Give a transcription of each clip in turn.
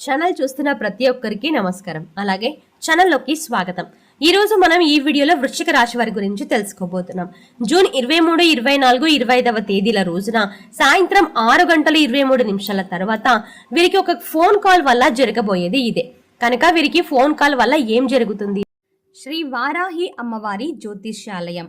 Channel చూస్తున్న ప్రతి ఒక్కరికి నమస్కారం. అలాగే ఛానల్లోకి స్వాగతం. ఈరోజు మనం ఈ వీడియోలో వృశ్చిక రాశి వారి గురించి తెలుసుకోబోతున్నాం. జూన్ ఇరవై మూడు ఇరవై నాలుగు ఇరవై ఐదవ తేదీల రోజున సాయంత్రం ఆరు గంటల ఇరవై మూడు నిమిషాల తర్వాత వీరికి ఒక ఫోన్ కాల్ వల్ల జరగబోయేది ఇదే. కనుక వీరికి ఫోన్ కాల్ వల్ల ఏం జరుగుతుంది? శ్రీ వారాహి అమ్మవారి జ్యోతిష్యాలయం.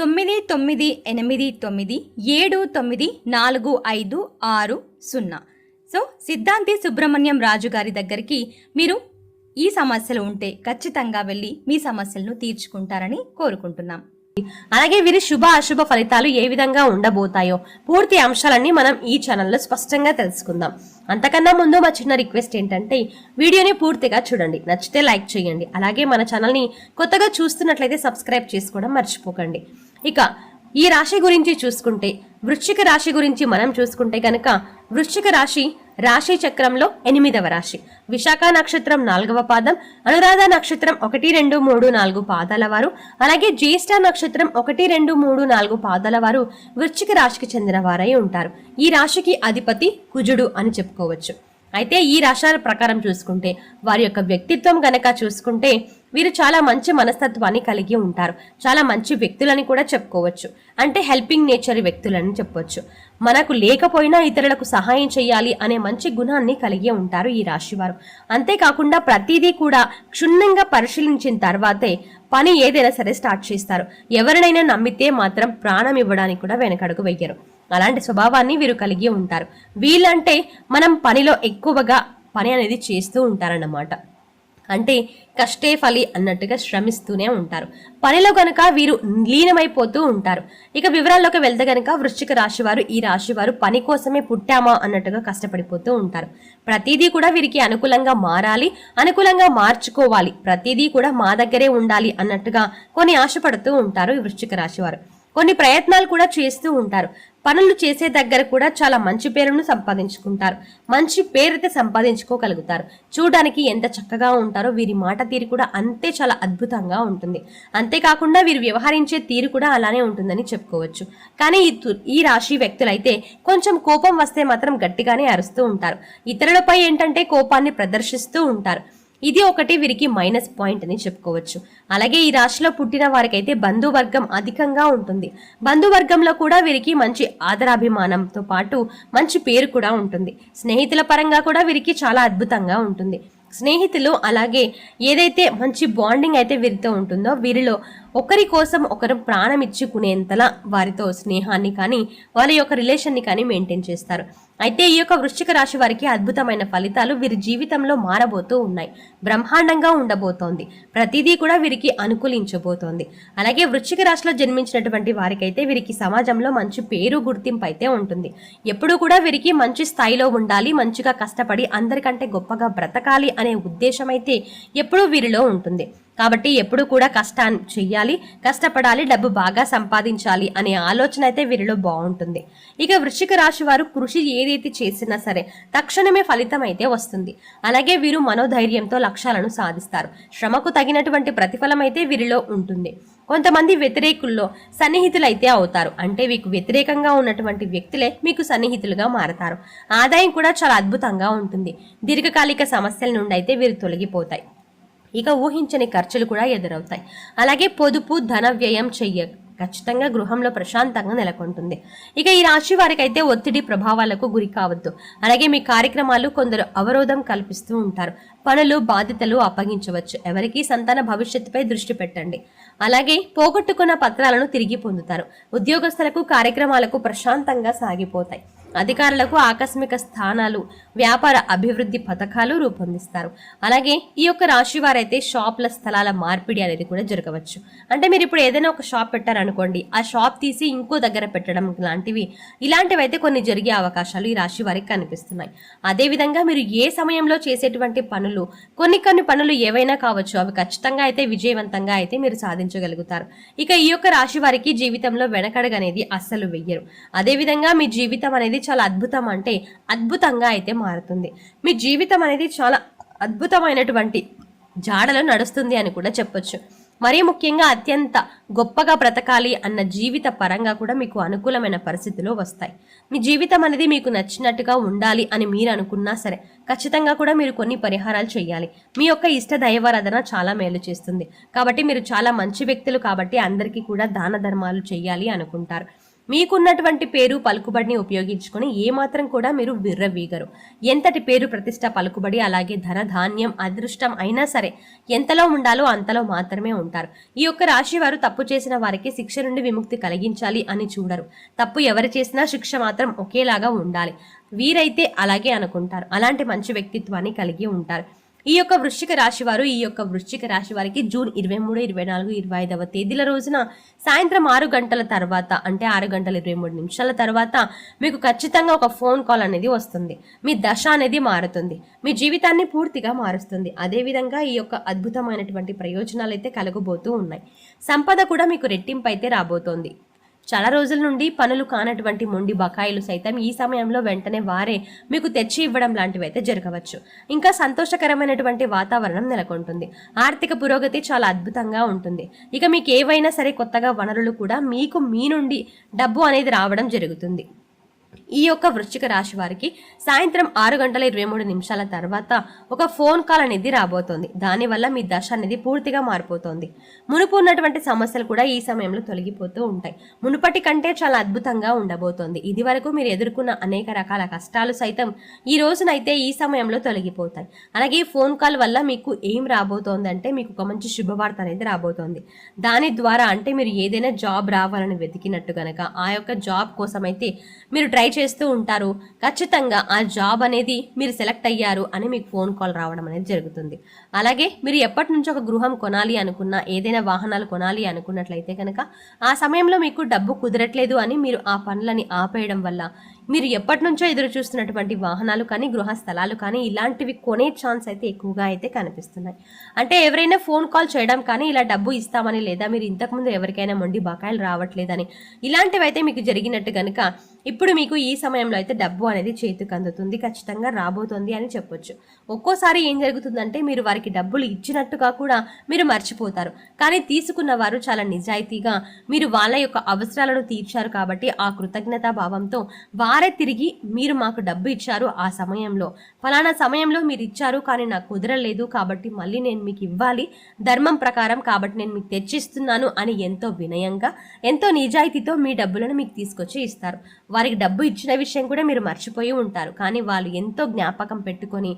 తొమ్మిది తొమ్మిది ఎనిమిది తొమ్మిది ఏడు తొమ్మిది నాలుగు ఐదు ఆరు సున్నా. సో సిద్ధాంతి సుబ్రహ్మణ్యం రాజు గారి దగ్గరికి మీరు ఈ సమస్యలు ఉంటే ఖచ్చితంగా వెళ్ళి మీ సమస్యలను తీర్చుకుంటారని కోరుకుంటున్నాం. అలాగే వీరి శుభ అశుభ ఫలితాలు ఏ విధంగా ఉండబోతాయో పూర్తి అంశాలన్నీ మనం ఈ ఛానల్లో స్పష్టంగా తెలుసుకుందాం. అంతకన్నా ముందు మా చిన్న రిక్వెస్ట్ ఏంటంటే వీడియోని పూర్తిగా చూడండి. నచ్చితే లైక్ చేయండి. అలాగే మన ఛానల్ని కొత్తగా చూస్తున్నట్లయితే సబ్స్క్రైబ్ చేసుకోవడం మర్చిపోకండి. ఇక ఈ రాశి గురించి చూసుకుంటే వృశ్చిక రాశి గురించి మనం చూసుకుంటే కనుక వృశ్చిక రాశి రాశి చక్రంలో ఎనిమిదవ రాశి. విశాఖ నక్షత్రం నాలుగవ పాదం అనురాధ నక్షత్రం ఒకటి రెండు మూడు నాలుగు పాదాల వారు అలాగే జ్యేష్ఠ నక్షత్రం ఒకటి రెండు మూడు నాలుగు పాదాల వారు వృశ్చిక రాశికి చెందిన వారై ఉంటారు. ఈ రాశికి అధిపతి కుజుడు అని చెప్పుకోవచ్చు. అయితే ఈ రాశాల ప్రకారం చూసుకుంటే వారి యొక్క వ్యక్తిత్వం గనక చూసుకుంటే వీరు చాలా మంచి మనస్తత్వాన్ని కలిగి ఉంటారు. చాలా మంచి వ్యక్తులని కూడా చెప్పుకోవచ్చు. అంటే హెల్పింగ్ నేచర్ వ్యక్తులని చెప్పవచ్చు మనకు లేకపోయినా ఇతరులకు సహాయం చేయాలి అనే మంచి గుణాన్ని కలిగి ఉంటారు ఈ రాశి వారు అంతేకాకుండా ప్రతిదీ కూడా క్షుణ్ణంగా పరిశీలించిన తర్వాతే పని ఏదైనా సరే స్టార్ట్ చేస్తారు. ఎవరినైనా నమ్మితే మాత్రం ప్రాణం ఇవ్వడానికి కూడా వెనకడుగు వెయ్యరు అలాంటి స్వభావాన్ని వీరు కలిగి ఉంటారు. వీళ్ళంటే మనం పనిలో ఎక్కువగా పని అనేది చేస్తూ ఉంటారన్నమాట. అంటే కష్టే ఫలి అన్నట్టుగా శ్రమిస్తూనే ఉంటారు. పనిలో కనుక వీరు లీనమైపోతూ ఉంటారు. ఇక వివరాల్లోకి వెళ్తే కనుక వృశ్చిక రాశి వారు ఈ రాశి వారు పని కోసమే పుట్టామా అన్నట్టుగా కష్టపడిపోతూ ఉంటారు. ప్రతిదీ కూడా వీరికి అనుకూలంగా మారాలి అనుకూలంగా మార్చుకోవాలి. ప్రతిదీ కూడా మా దగ్గరే ఉండాలి అన్నట్టుగా కొన్ని ఆశపడుతూ ఉంటారు ఈ వృశ్చిక రాశి వారు కొన్ని ప్రయత్నాలు కూడా చేస్తూ ఉంటారు. పనులు చేసే దగ్గర కూడా చాలా మంచి పేరును సంపాదించుకుంటారు. మంచి పేరైతే సంపాదించుకోగలుగుతారు. చూడడానికి ఎంత చక్కగా ఉంటారో వీరి మాట తీరు కూడా అంతే చాలా అద్భుతంగా ఉంటుంది. అంతేకాకుండా వీరు వ్యవహరించే తీరు కూడా అలానే ఉంటుందని చెప్పుకోవచ్చు. కానీ ఈ ఈ రాశి వ్యక్తులైతే కొంచెం కోపం వస్తే మాత్రం గట్టిగానే అరుస్తూ ఉంటారు. ఇతరులపై ఏంటంటే కోపాన్ని ప్రదర్శిస్తూ ఉంటారు. ఇది ఒకటి వీరికి మైనస్ పాయింట్ అని చెప్పుకోవచ్చు. అలాగే ఈ రాశిలో పుట్టిన వారికైతే బంధువర్గం అధికంగా ఉంటుంది. బంధువర్గంలో కూడా వీరికి మంచి ఆదరాభిమానంతో పాటు మంచి పేరు కూడా ఉంటుంది. స్నేహితుల పరంగా కూడా వీరికి చాలా అద్భుతంగా ఉంటుంది. స్నేహితులు అలాగే ఏదైతే మంచి బాండింగ్ అయితే వీరితో ఉంటుందో వీరిలో ఒకరి కోసం ఒకరు ప్రాణం ఇచ్చుకునేంతలా వారితో స్నేహాన్ని కానీ వారి యొక్క రిలేషన్ని కానీ మెయింటైన్ చేస్తారు. అయితే ఈ యొక్క వృశ్చిక రాశి వారికి అద్భుతమైన ఫలితాలు వీరి జీవితంలో మారబోతూ ఉన్నాయి. బ్రహ్మాండంగా ఉండబోతోంది. ప్రతిదీ కూడా వీరికి అనుకూలించబోతోంది. అలాగే వృశ్చిక రాశిలో జన్మించినటువంటి వారికైతే వీరికి సమాజంలో మంచి పేరు గుర్తింపు అయితే ఉంటుంది. ఎప్పుడూ కూడా వీరికి మంచి స్థాయిలో ఉండాలి మంచిగా కష్టపడి అందరికంటే గొప్పగా బ్రతకాలి అనే ఉద్దేశం అయితే ఎప్పుడూ వీరిలో ఉంటుంది. కాబట్టి ఎప్పుడు కూడా కష్టాన్ని చెయ్యాలి కష్టపడాలి డబ్బు బాగా సంపాదించాలి అనే ఆలోచన అయితే వీరిలో బాగుంటుంది. ఇక వృశ్చిక రాశి వారు కృషి ఏదైతే చేసినా సరే తక్షణమే ఫలితం అయితే వస్తుంది. అలాగే వీరు మనోధైర్యంతో లక్ష్యాలను సాధిస్తారు. శ్రమకు తగినటువంటి ప్రతిఫలం అయితే వీరిలో ఉంటుంది. కొంతమంది వ్యతిరేకుల్లో సన్నిహితులైతే అవుతారు. అంటే మీకు వ్యతిరేకంగా ఉన్నటువంటి వ్యక్తులే మీకు సన్నిహితులుగా మారతారు. ఆదాయం కూడా చాలా అద్భుతంగా ఉంటుంది. దీర్ఘకాలిక సమస్యల నుండి అయితే వీరు తొలగిపోతాయి. ఇక ఊహించని ఖర్చులు కూడా ఎదురవుతాయి. అలాగే పొదుపు ధన వ్యయం చెయ్య ఖచ్చితంగా గృహంలో ప్రశాంతంగా నెలకొంటుంది. ఇక ఈ రాశి వారికి అయితే ఒత్తిడి ప్రభావాలకు గురి కావద్దు. అలాగే మీ కార్యక్రమాలు కొందరు అవరోధం కల్పిస్తూ ఉంటారు. పనులు బాధ్యతలు అప్పగించవచ్చు. ఎవరికి సంతాన భవిష్యత్తుపై దృష్టి పెట్టండి. అలాగే పోగొట్టుకున్న పత్రాలను తిరిగి పొందుతారు. ఉద్యోగస్తులకు కార్యక్రమాలకు ప్రశాంతంగా సాగిపోతాయి. అధికారులకు ఆకస్మిక స్థానాలు వ్యాపార అభివృద్ధి పథకాలు రూపొందిస్తారు. అలాగే ఈ యొక్క రాశి వారైతే షాప్ల స్థలాల మార్పిడి అనేది కూడా జరగవచ్చు. అంటే మీరు ఇప్పుడు ఏదైనా ఒక షాప్ పెట్టారనుకోండి ఆ షాప్ తీసి ఇంకో దగ్గర పెట్టడం లాంటివి ఇలాంటివి అయితే కొన్ని జరిగే అవకాశాలు ఈ రాశి వారికి కనిపిస్తున్నాయి. అదేవిధంగా మీరు ఏ సమయంలో చేసేటువంటి పనులు కొన్ని కొన్ని పనులు ఏవైనా కావచ్చు అవి ఖచ్చితంగా అయితే విజయవంతంగా అయితే మీరు సాధించగలుగుతారు. ఇక ఈ యొక్క రాశి వారికి జీవితంలో వెనకడగనేది అస్సలు వెయ్యరు. అదేవిధంగా మీ జీవితం అనేది చాలా అద్భుతం అంటే అద్భుతంగా అయితే మారుతుంది. మీ జీవితం అనేది చాలా అద్భుతమైనటువంటి జాడలో నడుస్తుంది అని కూడా చెప్పొచ్చు. మరీ ముఖ్యంగా అత్యంత గొప్పగా బ్రతకాలి అన్న జీవిత పరంగా కూడా మీకు అనుకూలమైన పరిస్థితులు వస్తాయి. మీ జీవితం అనేది మీకు నచ్చినట్టుగా ఉండాలి అని మీరు అనుకున్నా సరే ఖచ్చితంగా కూడా మీరు కొన్ని పరిహారాలు చేయాలి మీ యొక్క ఇష్ట దైవారాధన చాలా మేలు చేస్తుంది. కాబట్టి మీరు చాలా మంచి వ్యక్తులు కాబట్టి అందరికీ కూడా దాన ధర్మాలు చేయాలి అనుకుంటారు. మీకున్నటువంటి పేరు పలుకుబడిని ఉపయోగించుకొని ఏమాత్రం కూడా మీరు విర్రవీగరు. ఎంతటి పేరు ప్రతిష్ట పలుకుబడి అలాగే ధన ధాన్యం అదృష్టం అయినా సరే ఎంతలో ఉండాలో అంతలో మాత్రమే ఉంటారు. ఈ యొక్క రాశి వారు తప్పు చేసిన వారికి శిక్ష నుండి విముక్తి కలిగించాలి అని చూడరు. తప్పు ఎవరు చేసినా శిక్ష మాత్రం ఒకేలాగా ఉండాలి. వీరైతే అలాగే అనుకుంటారు. అలాంటి మంచి వ్యక్తిత్వాన్ని కలిగి ఉంటారు. ఈ యొక్క వృశ్చిక రాశి వారు ఈ యొక్క వృశ్చిక రాశి వారికి జూన్ ఇరవై మూడు ఇరవై నాలుగు ఇరవై ఐదవ తేదీల రోజున సాయంత్రం ఆరు గంటల తర్వాత అంటే ఆరు గంటల ఇరవై మూడు నిమిషాల తర్వాత మీకు ఖచ్చితంగా ఒక ఫోన్ కాల్ అనేది వస్తుంది. మీ దశ అనేది మారుతుంది. మీ జీవితాన్ని పూర్తిగా మారుస్తుంది. అదేవిధంగా ఈ యొక్క అద్భుతమైనటువంటి ప్రయోజనాలు అయితే కలగబోతూ ఉన్నాయి. సంపద కూడా మీకు రెట్టింపు అయితే రాబోతోంది. చాలా రోజుల నుండి పనులు కానటువంటి మొండి బకాయిలు సైతం ఈ సమయంలో వెంటనే వారే మీకు తెచ్చి ఇవ్వడం లాంటివి అయితే జరగవచ్చు. ఇంకా సంతోషకరమైనటువంటి వాతావరణం నెలకొంటుంది. ఆర్థిక పురోగతి చాలా అద్భుతంగా ఉంటుంది. ఇక మీకు ఏవైనా సరే కొత్తగా వనరులు కూడా మీకు మీ నుండి డబ్బు అనేది రావడం జరుగుతుంది. ఈ యొక్క వృశ్చిక రాశి వారికి సాయంత్రం ఆరు గంటల ఇరవై మూడు నిమిషాల తర్వాత ఒక ఫోన్ కాల్ అనేది రాబోతోంది. దానివల్ల మీ దశ అనేది పూర్తిగా మారిపోతుంది. మునుపు ఉన్నటువంటి సమస్యలు కూడా ఈ సమయంలో తొలగిపోతూ ఉంటాయి. మునుపటి కంటే చాలా అద్భుతంగా ఉండబోతోంది. ఇది వరకు మీరు ఎదుర్కొన్న అనేక రకాల కష్టాలు సైతం ఈ రోజునైతే ఈ సమయంలో తొలగిపోతాయి. అలాగే ఈ ఫోన్ కాల్ వల్ల మీకు ఏం రాబోతోంది అంటే మీకు ఒక మంచి శుభవార్త అనేది రాబోతోంది. దాని ద్వారా అంటే మీరు ఏదైనా జాబ్ రావాలని వెతికినట్టు కనుక ఆ యొక్క జాబ్ కోసం అయితే మీరు ట్రై ట్రై చేస్తూ ఉంటారు. ఖచ్చితంగా ఆ జాబ్ అనేది మీరు సెలెక్ట్ అయ్యారు అని మీకు ఫోన్ కాల్ రావడం అనేది జరుగుతుంది. అలాగే మీరు ఎప్పటి నుంచి ఒక గృహం కొనాలి అనుకున్నా ఏదైనా వాహనాలు కొనాలి అనుకున్నట్లయితే కనుక ఆ సమయంలో మీకు డబ్బు కుదరట్లేదు అని మీరు ఆ పనులని ఆపేయడం వల్ల మీరు ఎప్పటి నుంచో ఎదురు చూస్తున్నటువంటి వాహనాలు కానీ గృహ స్థలాలు కానీ ఇలాంటివి కొనే ఛాన్స్ అయితే ఎక్కువగా అయితే కనిపిస్తున్నాయి. అంటే ఎవరైనా ఫోన్ కాల్ చేయడం కానీ ఇలా డబ్బు ఇస్తామని లేదా మీరు ఇంతకుముందు ఎవరికైనా మొండి బకాయిలు రావట్లేదని ఇలాంటివి అయితే మీకు జరిగినట్టు కనుక ఇప్పుడు మీకు ఈ సమయంలో అయితే డబ్బు అనేది చేతికి అందుతుంది ఖచ్చితంగా రాబోతుంది అని చెప్పొచ్చు. ఒక్కోసారి ఏం జరుగుతుందంటే మీరు వారికి డబ్బులు ఇచ్చినట్టుగా కూడా మీరు మర్చిపోతారు. కానీ తీసుకున్న వారు చాలా నిజాయితీగా మీరు వాళ్ళ యొక్క అవసరాలను తీర్చారు కాబట్టి ఆ కృతజ్ఞతా భావంతో వారే తిరిగి మీరు మాకు డబ్బు ఇచ్చారు ఆ సమయంలో. ఫలానా సమయంలో మీరు ఇచ్చారు కానీ నాకు కుదరలేదు కాబట్టి మళ్ళీ నేను మీకు ఇవ్వాలి. ధర్మం ప్రకారం కాబట్టి నేను మీకు తెచ్చిస్తున్నాను అని ఎంతో వినయంగా ఎంతో నిజాయితీతో మీ డబ్బులను మీకు తీసుకొచ్చి ఇస్తారు. వారికి డబ్బు ఇచ్చిన విషయం కూడా మీరు మర్చిపోయి ఉంటారు. కానీ వాళ్ళు ఎంతో జ్ఞాపకం పెట్టుకొని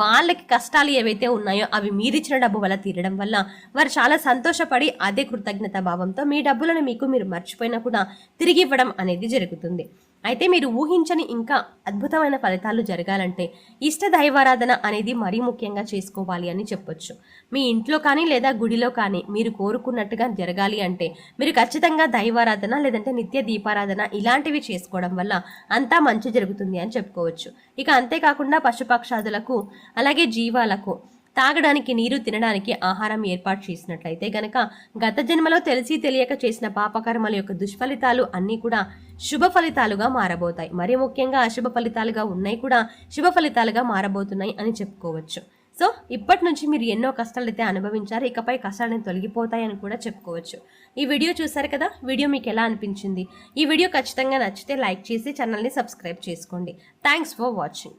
వాళ్ళకి కష్టాలు ఏవైతే ఉన్నాయో అవి మీరిచ్చిన డబ్బు వల్ల తీరడం వల్ల వారు చాలా సంతోషపడి అదే కృతజ్ఞత భావంతో మీ డబ్బులను మీకు మీరు మర్చిపోయినా కూడా తిరిగి ఇవ్వడం అనేది జరుగుతుంది. అయితే మీరు ఊహించని ఇంకా అద్భుతమైన ఫలితాలు జరగాలంటే ఇష్ట దైవారాధన అనేది మరీ ముఖ్యంగా చేసుకోవాలి అని చెప్పొచ్చు. మీ ఇంట్లో కానీ లేదా గుడిలో కానీ మీరు కోరుకున్నట్టుగా జరగాలి అంటే మీరు ఖచ్చితంగా దైవారాధన లేదంటే నిత్య దీపారాధన ఇలాంటివి చేసుకోవడం వల్ల అంతా మంచి జరుగుతుంది అని చెప్పుకోవచ్చు. ఇక అంతేకాకుండా పశుపక్షాదులకు అలాగే జీవాలకు తాగడానికి నీరు తినడానికి ఆహారం ఏర్పాటు చేసినట్లయితే గనక గత జన్మలో తెలిసి తెలియక చేసిన పాపకర్మల యొక్క దుష్ఫలితాలు అన్నీ కూడా శుభ ఫలితాలుగా మారబోతాయి. మరి ముఖ్యంగా అశుభ ఫలితాలుగా ఉన్నాయి కూడా శుభ ఫలితాలుగా మారబోతున్నాయి అని చెప్పుకోవచ్చు. సో ఇప్పటి నుంచి మీరు ఎన్నో కష్టాలు అయితే అనుభవించారు ఇకపై కష్టాలను తొలగిపోతాయని కూడా చెప్పుకోవచ్చు. ఈ వీడియో చూసారు కదా వీడియో మీకు ఎలా అనిపించింది? ఈ వీడియో ఖచ్చితంగా నచ్చితే లైక్ చేసి ఛానల్ని సబ్స్క్రైబ్ చేసుకోండి. Thanks for watching